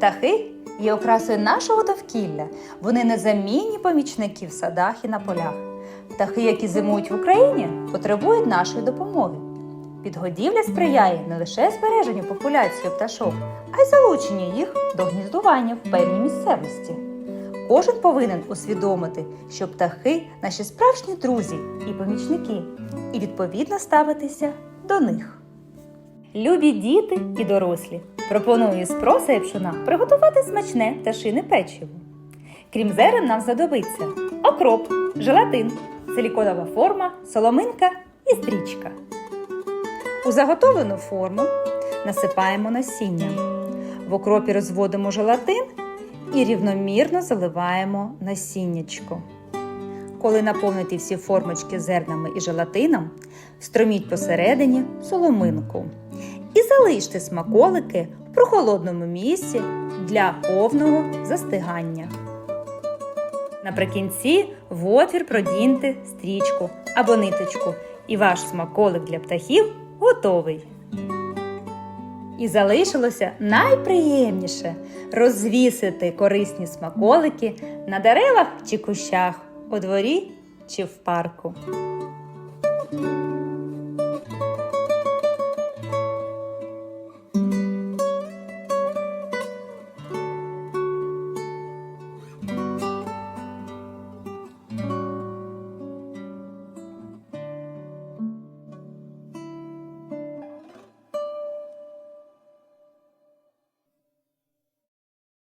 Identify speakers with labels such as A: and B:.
A: Птахи є окрасою нашого довкілля. Вони незамінні помічники в садах і на полях. Птахи, які зимують в Україні, потребують нашої допомоги. Підгодівля сприяє не лише збереженню популяції пташок, а й залученню їх до гніздування в певній місцевості. Кожен повинен усвідомити, що птахи наші справжні друзі і помічники, і відповідно ставитися до них. Любі діти і дорослі, пропоную з проса приготувати смачне пташине печиво. Крім зерен, нам знадобиться окроп, желатин, силіконова форма, соломинка і стрічка. У заготовлену форму насипаємо насіння. В окропі розводимо желатин і рівномірно заливаємо насіннячко. Коли наповните всі формочки зернами і желатином, строміть посередині соломинку і залиште смаколики в прохолодному місці для повного застигання. Наприкінці в отвір продіньте стрічку або ниточку, і ваш смаколик для птахів готовий. І залишилося найприємніше розвісити корисні смаколики на деревах чи кущах, у дворі чи в парку.